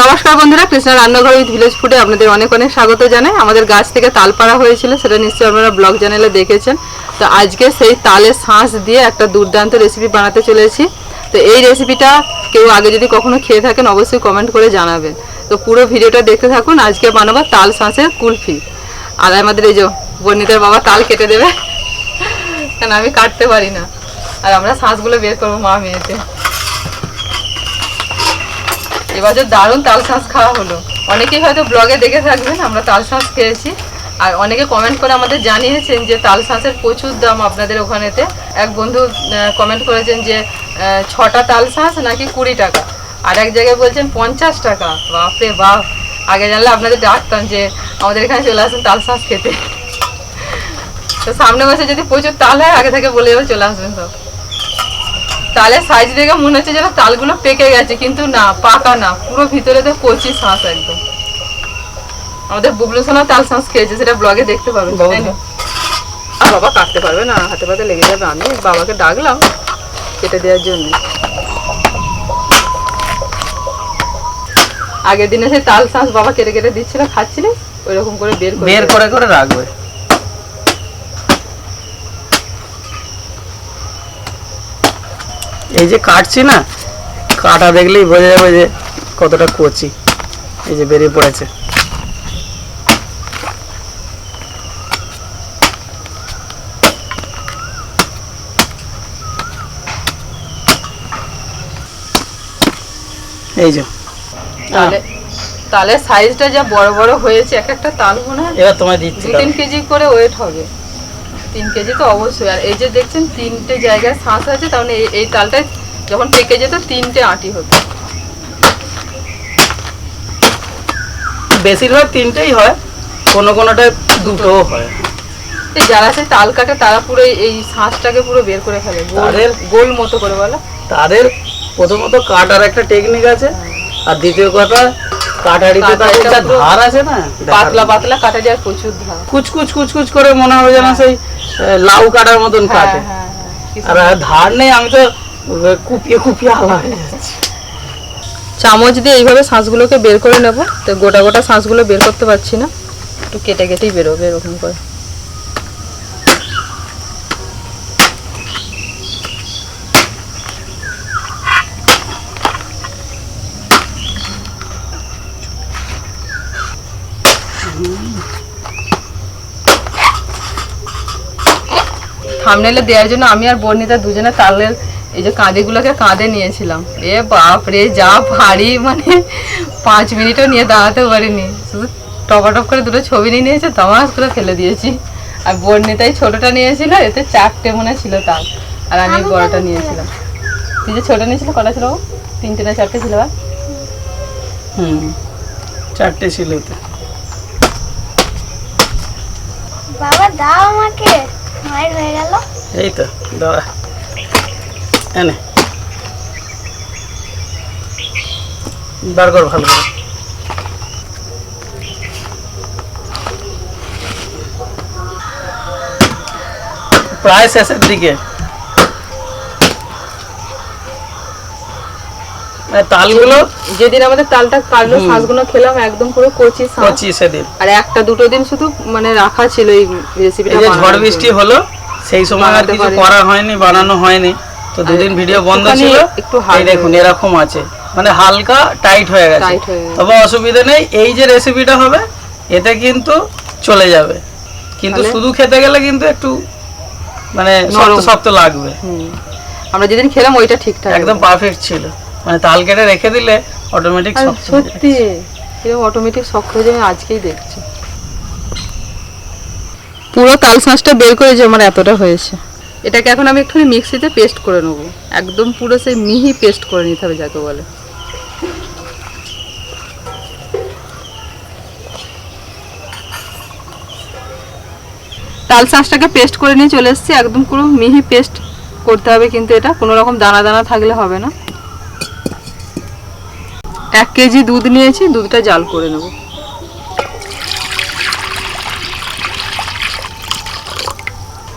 নমস্কার বন্ধুরা, কৃষ্ণা রান্নাঘর উইথ ভিলেজ ফুডে আপনাদের অনেক অনেক স্বাগত জানাই। আমাদের গাছ থেকে তাল পাড়া হয়েছিল, সেটা নিশ্চয়ই আপনারা ব্লগ চ্যানেলে দেখেছেন। তো আজকে সেই তালের শাঁস দিয়ে একটা দুর্দান্ত রেসিপি বানাতে চলেছি। তো এই রেসিপিটা কেউ আগে যদি কখনো খেয়ে থাকেন, অবশ্যই কমেন্ট করে জানাবেন। তো পুরো ভিডিওটা দেখতে থাকুন, আজকে বানাবো তাল শাঁসের কুলফি। আর আমাদের এই যে বর্ণিতার বাবা তাল কেটে দেবে কেন আমি কাটতে পারি না। আর আমরা শাঁসগুলো বের করব মা মেয়েতে। এবার যে দারুণ তাল শাঁস খাওয়া হলো। অনেকেই হয়তো ব্লগে দেখে থাকবেন, আমরা তাল শাঁস খেয়েছি। আর অনেকে কমেন্ট করে আমাদের জানিয়েছেন যে তাল শাঁসের প্রচুর দাম আপনাদের ওখানেতে। এক বন্ধু কমেন্ট করেছেন যে ছটা তাল শাঁস নাকি কুড়ি টাকা। আর এক জায়গায় বলছেন পঞ্চাশ টাকা। বাপরে বাপ! আগে জানলে আপনাদের ডাকতাম যে, আমাদের এখানে চলে আসুন তাল শাঁস খেতে। তো সামনে মাসে যদি প্রচুর তাল হয়, আগে থেকে বলে চলে আসবেন সব। তালের সাইজ দেখে মনে হচ্ছে যেন তালগুলো পেকে গেছে কিন্তু না পাকা না পুরো ভিতরে তো কচি শাঁস একদম। আমাদের বুবলু সোনা তাল শাঁস খেয়েছে সেটা ব্লগে দেখতে পাবেন? আর বাবা কাটতে পারবে না হাতে পাতে লেগে যাবে। আমি বাবাকে ডাকলাম কেটে দেওয়ার জন্য। আগের দিনে সেই তাল শাঁস বাবা কেটে কেটে দিচ্ছিল খাচ্ছিলে ওই রকম করে বের করে বের করে করে রাখবে। এই যে কাটছি না কাটা দেখলেই বোঝা যাবে যে কতটা কচি। এই যে বেরিয়ে পড়েছে। এই যে। তাহলে তালের সাইজটা যা বড় বড় হয়েছে এক একটা তাল মনে হয় এবার তোমায় দিচ্ছি তিন কেজি করে ওয়েট হবে। তিন কেজি তো অবশ্যই। আর এই যে দেখছেন তিনটে জায়গায় শাঁস আছে তার মানে এই- তালটায় যখন পেকে যেত তিনটে আটি হতো। বেশিরভাগ তিনটেই হয় কোনো কোনোটায় দুটোও হয়। এই যারা সেই তাল কাটে তারা পুরো এই- শাঁসটাকে পুরো বের করে ফেলে। তাদের- গোল মতো করে বলো। তাদের প্রথমত কাটার একটা টেকনিক আছে আর দ্বিতীয় কথা কাটারিতে তো যা ধার আছে না? পাতলা পাতলা কাটা যায় প্রচুর ধার। কুচকুচ কুচকুচ করে মনে হবে যেন সেই লাউ কাটার মতন হ্যাঁ কাটে। হ্যাঁ হ্যাঁ আর ধার নেই আমি তো কুপিয়ে কুপিয়ে আলা হয়ে যাচ্ছি। চামচ দিয়ে এইভাবে শাঁসগুলোকে বের করে নেব। তো গোটা গোটা শাঁসগুলো বের করতে পারছি না। একটু কেটে কেটেই বেরোবে এরকম করে। থামনেলে দেওয়ার জন্য আমি আর বর্ণিতা দুজনে তালের এই যে কাঁদিগুলোকে কাঁধে নিয়েছিলাম। এ বাপ রে যা ভারী মানে পাঁচ মিনিটও নিয়ে দাঁড়াতে পারিনি। শুধু টপাটপ করে দুটো ছবি নিয়ে নিয়েছে তমাস করে ফেলে দিয়েছি। আর বর্ণিতাই ছোটটা নিয়েছিল এতে চারটে মনে ছিল তাল। আর আমি বড়টা নিয়েছিলাম। তুই যে ছোটো নিয়েছিল কটা ছিল তিনটে না চারটে ছিল বা? হুম চারটে ছিল তো বাবা দাও আমাকে। মায়ের হয়ে গেল এই তো দাঁড়া এনে বার কর ভালো করে প্রায় শেষের দিকে তালগুলো যেদিন আমাদের তালটা কাটলো। শাঁসগুলো খেলাম একদম পুরো কচি কচি সেদিন। আর একটা দুটো দিন শুধু মানে রাখা ছিল এই রেসিপিটা এই ঝড় বৃষ্টি হলো সেই সময় আর কিছু করা হয়নি বানানো হয়নি। তো দুদিন ভিডিও বন্ধ ছিল। একটু এই দেখুন এরকম আছে। মানে হালকা টাইট হয়ে গেছে। তবে অসুবিধা নেই এই যে রেসিপিটা হবে এতে কিন্তু চলে যাবে। কিন্তু শুধু খেতে গেলে কিন্তু একটু মানে শক্ত শক্ত লাগবে। আমরা যেদিন খেলাম ওইটা ঠিকঠাক একদম পারফেক্ট ছিল। মানে তাল কেটে রেখে দিলে অটোমেটিক শক্ত সত্যি এরকম অটোমেটিক শক্ত হয়ে যাবে আমি আজকেই দেখছি। পুরো তাল শাঁসটা বের করে যে আমার এতটা হয়েছে। এটাকে এখন আমি একটুখানি মিক্সিতে পেস্ট করে নেব। একদম পুরো সেই মিহি পেস্ট করে নিতে হবে যাকে বলে। তাল শাঁসটাকে পেস্ট করে নিয়ে চলে এসেছি একদম পুরো মিহি পেস্ট করতে হবে কিন্তু এটা। কোনো রকম দানা দানা থাকলে হবে না। এক কেজি দুধ নিয়েছি, দুধটা জাল করে নেব।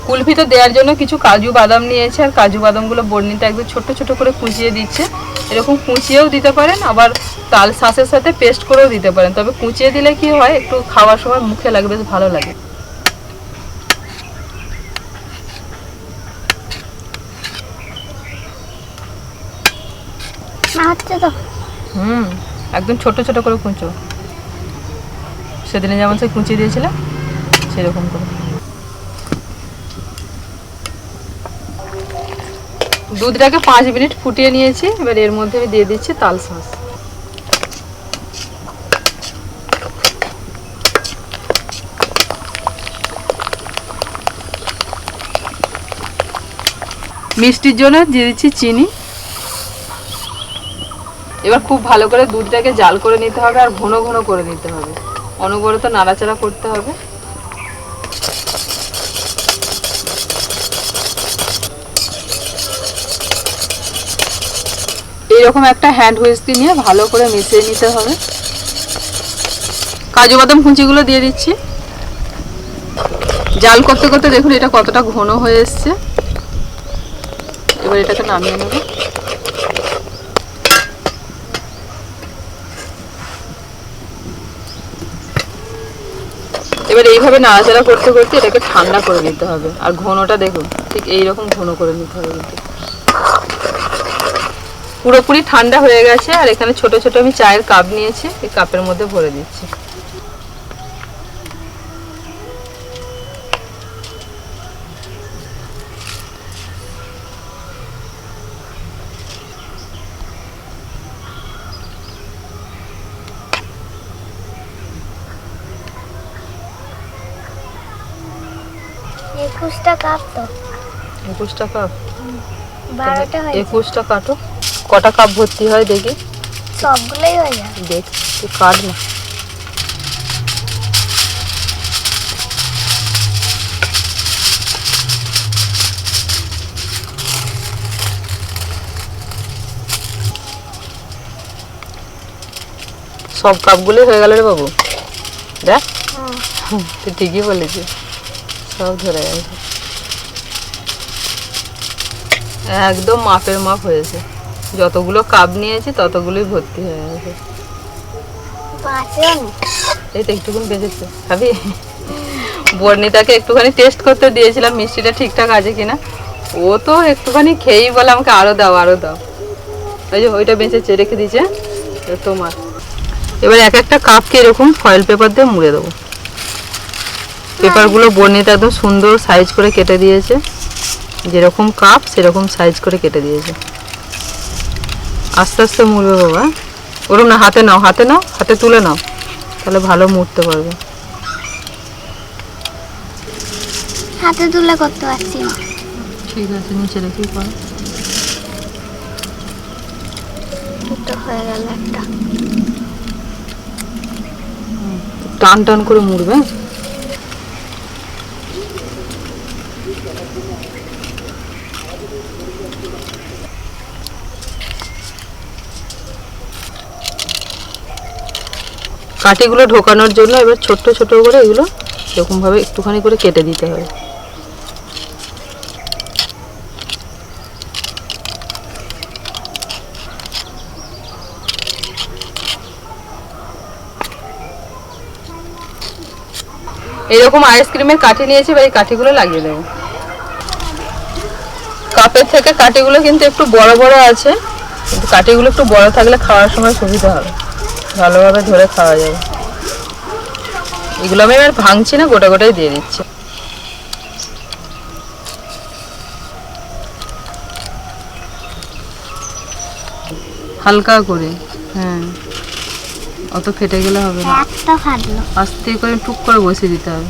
কুলফিতে দেওয়ার জন্য কিছু কাজু বাদাম নিয়েছে, আর কাজু বাদামগুলো বর্ণিতে একদম ছোট ছোট করে কুচিয়ে দিচ্ছে। এরকম কুচিয়েও দিতে পারেন, আবার তাল শাঁসের সাথে পেস্ট করেও দিতে পারেন। তবে কুচিয়ে দিলে কি হয়, একটু খাওয়ার সময় মুখে লাগে বেশ ভালো লাগে। না হচ্ছে তো। হুম, একদম ছোট ছোট করে কুঁচো। সেদিনে যেমন সে কুচিয়ে দিয়েছিলাম, সেরকম করে। দুধটাকে পাঁচ মিনিট ফুটিয়ে নিয়েছি, এবার এর মধ্যে আমি দিয়ে দিচ্ছি তাল শাঁস মিষ্টির জন্য দিয়ে দিচ্ছি চিনি। এবার খুব ভালো করে দুধটাকে জাল করে নিতে হবে আর ঘন ঘন করে নিতে হবে। অনবরত নাড়াচাড়া করতে হবে। এইরকম একটা হ্যান্ড হুইস্কি নিয়ে ভালো করে মিশিয়ে নিতে হবে। কাজু বাদাম কুচিগুলো দিয়ে দিচ্ছি। জাল করতে করতে দেখুন এটা কতটা ঘন হয়ে এসছে। এবার এটাকে নামিয়ে নেব। এবার এইভাবে নাড়াচাড়া করতে করতে এটাকে ঠান্ডা করে নিতে হবে। আর ঘনটা দেখুন, ঠিক এইরকম ঘন করে নিতে হবে। পুরোপুরি ঠান্ডা হয়ে গেছে, আর এখানে ছোট ছোট আমি চায়ের কাপ নিয়েছি, এই কাপের মধ্যে ভরে দিচ্ছি। একুশটা কাপ তো। একুশটা কাপ বারোটা হয়েছে। একুশটা কাটো কটা কাপ ভর্তি হয় দেখি? সবগুলোই হয়ে যাবে দেখ তুই কাট না। সব কাপগুলো হয়ে গেল রে বাবু। দেখ। হুম। তুই ঠিকই বলেছিস। সব ধরে গেছে। একদম মাপের মাপ হয়েছে। যতগুলো কাপ নিয়েছি ততগুলোই ভর্তি হয়ে গেছে। এই তো একটুকুন বেজেছে খাবি বর্ণিতাকে একটুখানি টেস্ট করতে দিয়েছিলাম মিষ্টিটা ঠিকঠাক আছে কিনা। ও তো একটুখানি খেয়েই বলে আমাকে আরও দাও আরও দাও। ওই যে ওইটা বেঁচেছে রেখে দিয়েছে। তোমার। এবার এক একটা কাপকে এরকম ফয়েল পেপার দিয়ে মুড়ে দেবো। পেপারগুলো বর্ণিতা একদম সুন্দর সাইজ করে কেটে দিয়েছে। যেরকম কাপ সেরকম সাইজ করে কেটে দিয়েছে। আস্তে আস্তে মুড়বে বাবা। ওরম না হাতে নাও হাতে নাও হাতে তুলে নাও। তাহলে ভালো মুড়তে পারবে। হাতে তুলে করতে পারছি না। ঠিক আছে নিচে রেখে করো হয়ে গেল একটা। টান টান করে মুড়বে কাঠিগুলো ঢোকানোর জন্য এবার ছোট্ট ছোট করে এগুলো এরকমভাবে একটুখানি করে কেটে দিতে হবে এরকম আইসক্রিমের কাঠি নিয়েছি, এবার এই কাঠিগুলো লাগিয়ে দেবো। কাপের থেকে কাঠিগুলো কিন্তু একটু বড় বড় আছে, কিন্তু কাঠিগুলো একটু বড় থাকলে খাওয়ার সময় সুবিধা হবে। ভালোভাবে ধরে খাওয়া যাবে। এগুলো আমি আর ভাঙছি না গোটা গোটাই দিয়ে দিচ্ছি। হালকা করে হ্যাঁ। অত ফেটে গেলে হবে না। আস্তে করে টুক করে বসিয়ে দিতে হবে।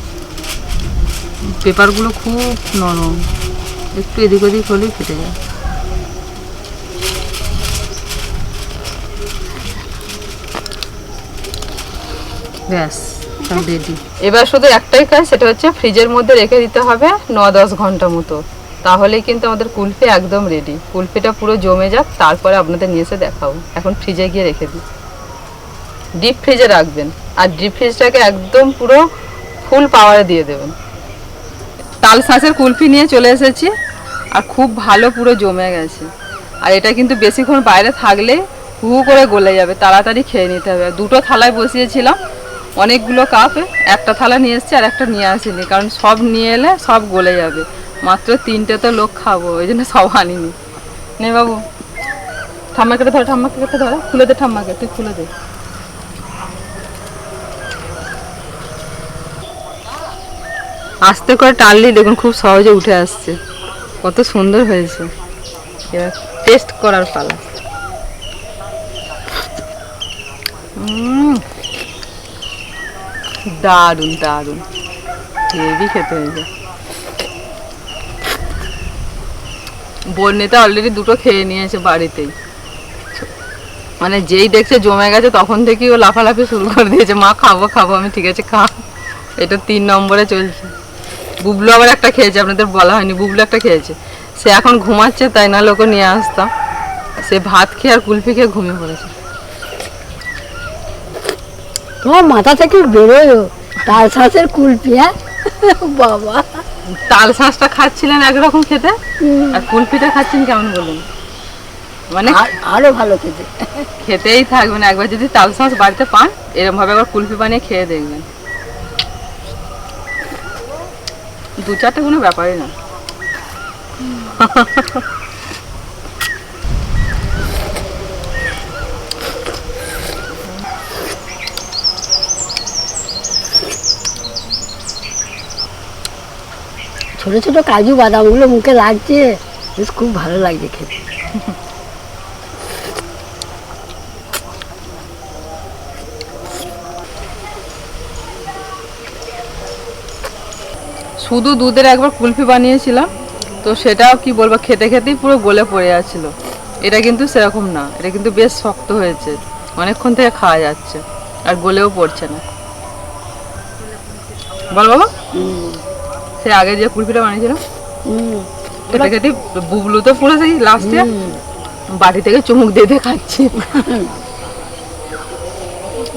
পেপারগুলো খুব নরম। একটু এদিক ওদিক হলেই ফেটে যায়। ব্যাস এবার শুধু একটাই কাজ, সেটা হচ্ছে ফ্রিজের মধ্যে রেখে দিতে হবে ন দশ ঘণ্টা মতো। তাহলেই কিন্তু আমাদের কুলফি একদম রেডি কুলফিটা পুরো জমে যাক, তারপরে আপনাদের নিয়ে এসে দেখাবো। এখন ফ্রিজে গিয়ে রেখে দিই। ডিপ ফ্রিজে রাখবেন। আর ডিপ ফ্রিজটাকে একদম পুরো ফুল পাওয়ারে দিয়ে দেবেন। তাল শাঁসের কুলফি নিয়ে চলে এসেছি, আর খুব ভালো পুরো জমে গেছে। আর এটা কিন্তু বেশিক্ষণ বাইরে থাকলে হু করে গলে যাবে, তাড়াতাড়ি খেয়ে নিতে হবে। দুটো থালায় বসিয়েছিলাম অনেকগুলো কাপে একটা থালা নিয়ে এসেছি আর একটা নিয়ে আসিনি কারণ সব নিয়ে এলে সব গলে যাবে। মাত্র তিনটে তো লোক খাব ওই জন্য সব আনিনি। নে বাবু ঠাম্মাকে ধরে ঠাম্মাকে কেটে ধরে খুলে দে ঠাম্মাকে তুই খুলে দে। আস্তে করে টানলেই দেখুন খুব সহজে উঠে আসছে। কত সুন্দর হয়েছে। এবার টেস্ট করার পালা। উম, দারুণ দারুণ। হেভি খেতে হয়েছে। বন্যেটা অলরেডি দুটো খেয়ে নিয়েছে বাড়িতেই। মানে যেই দেখছে জমে গেছে, তখন থেকেই ও লাফালাফি শুরু করে দিয়েছে। মা, খাব খাব, আমি ঠিক আছে, খা। এটা তিন নম্বরে চলছে। বুবলু আবার একটা খেয়েছে, আপনাদের বলা হয়নি, বুবলু একটা খেয়েছে। সে এখন ঘুমাচ্ছে, তাই না লোক নিয়ে আসতাম। সে ভাত খেয়ে আর কুলফি খেয়ে ঘুমিয়ে পড়েছে। তোমার মাথা থেকে বেরোয় তার শাঁসের কুলপি হ্যাঁ? বাবা। তাল শাঁসটা খাচ্ছিলেন একরকম খেতে? আর কুলফিটা খাচ্ছেন কেমন বলুন? মানে আর- ভালো খেতে। খেতেই থাকবেন। একবার যদি তাল শাঁস বাড়িতে পান এরকম ভাবে একবার কুলফি বানিয়ে খেয়ে দেখবেন। দু চারটে কোনো ব্যাপারই না। ছোট ছোট কাজু বাদামগুলো মুখে লাগছে। বেশ খুব ভালো লাগছে খেতে। শুধু দুধের একবার কুলফি বানিয়েছিলাম, তো সেটাও কি বলব, খেতে খেতেই পুরো গলে পড়ে যাচ্ছিল। এটা কিন্তু সেরকম না, এটা কিন্তু বেশ শক্ত হয়েছে, অনেকক্ষণ থেকে খাওয়া যাচ্ছে, আর গলেও পড়ছে না। বল বাবা। সে আগে যে কুলফিটা বানিয়েছিলাম খেতে খেতে বুবলু তো পুরো সেই লাস্টে বাটি থেকে চুমুক দিয়ে দিয়ে খাচ্ছি।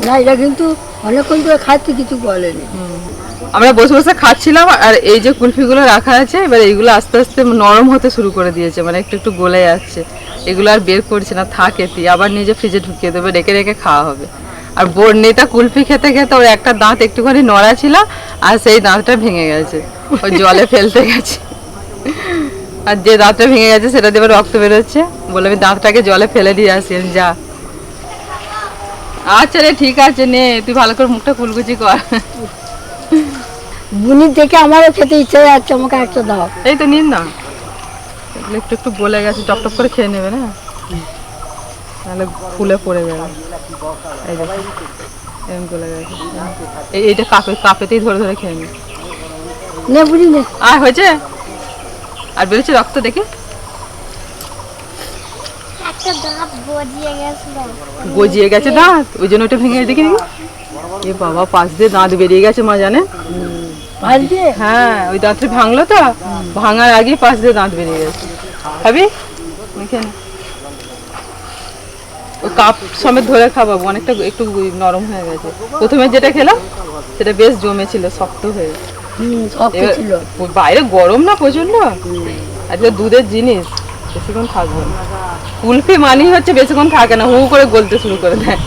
না এটা কিন্তু অনেকক্ষণ ধরে খাচ্ছি কিছু বলেনি। আমরা বসে বসে খাচ্ছিলাম আর এই যে কুলফিগুলো রাখা আছে এবার এইগুলো আস্তে আস্তে নরম হতে শুরু করে দিয়েছে মানে একটু একটু গলে যাচ্ছে। এগুলো আর বের করছে না থাকে তুই আবার নিজে ফ্রিজে ঢুকিয়ে দেবে রেখে রেখে খাওয়া হবে। আর বর্ণিতা কুলফি খেতে খেতে ওর একটা দাঁত একটুখানি নড়া ছিল আর সেই দাঁতটা ভেঙে গেছে। ওই জলে ফেলতে গেছে। আর যে দাঁতটা ভেঙে গেছে সেটা দিয়ে রক্ত বেরোচ্ছে। বলে আমি দাঁতটাকে জলে ফেলে দিয়ে আসি যা। আচ্ছা রে ঠিক আছে নে তুই ভালো করে মুখটা কুলকুচি কর। বুনির দেখে আমারও খেতে ইচ্ছে যাচ্ছে আমাকে একটা দাও। এই তো নিন না। একটু একটু গলে গেছে টপ টপ করে খেয়ে নেবে না? নাহলে ফুলে পড়ে যাবে। এই গলে গেছে। এই এইটা কাপে কাপেতেই ধরে ধরে খেয়ে নি। নে বুনি নে। আর হয়েছে? আর বেরোচ্ছে রক্ত দেখি? গজিয়ে গেছে দাঁত। ওই জন্য ওটা ভেঙে দেখি দেখি এ বাবা পাশ দিয়ে দাঁত বেরিয়ে গেছে মা জানে? হ্যাঁ ওই দাঁতটা ভাঙলো তো? ভাঙার আগে পাশ দিয়ে দাঁত বেরিয়ে গেছে। খাবি ওই কাপ সমেত ধরে খাবাবো অনেকটা একটু নরম হয়ে গেছে। প্রথমে যেটা খেলাম সেটা বেশ জমেছিল শক্ত হয়ে বাইরে গরম না প্রচণ্ড আজকে দুধের জিনিস বেশিক্ষণ থাকবে না। কুলফি মানেই হচ্ছে বেশিক্ষণ থাকে না হু করে গলতে শুরু করে দেয়।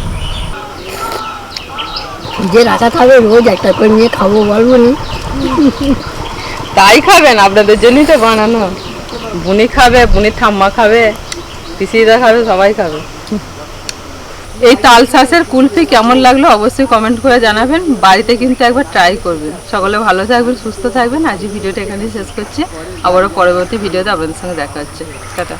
যে রাখা থাকবে রোজ একটা করে নিয়ে খাব বলব নি? তাই খাবেন আপনাদের জন্যই তো বানানো। বুনি খাবে বুনির ঠাম্মা খাবে পিসিরা খাবে সবাই খাবে। এই তাল শাঁসের কুলফি কেমন লাগল অবশ্যই কমেন্ট করে জানাবেন। বাড়িতে কিন্তু একবার ট্রাই করবেন। সকলে ভালো থাকবেন, সুস্থ থাকবেন। আজই ভিডিওটা এখানেই শেষ করছি। আবারও পরবর্তী ভিডিওতে আপনাদের সঙ্গে দেখা হচ্ছে। টাটা।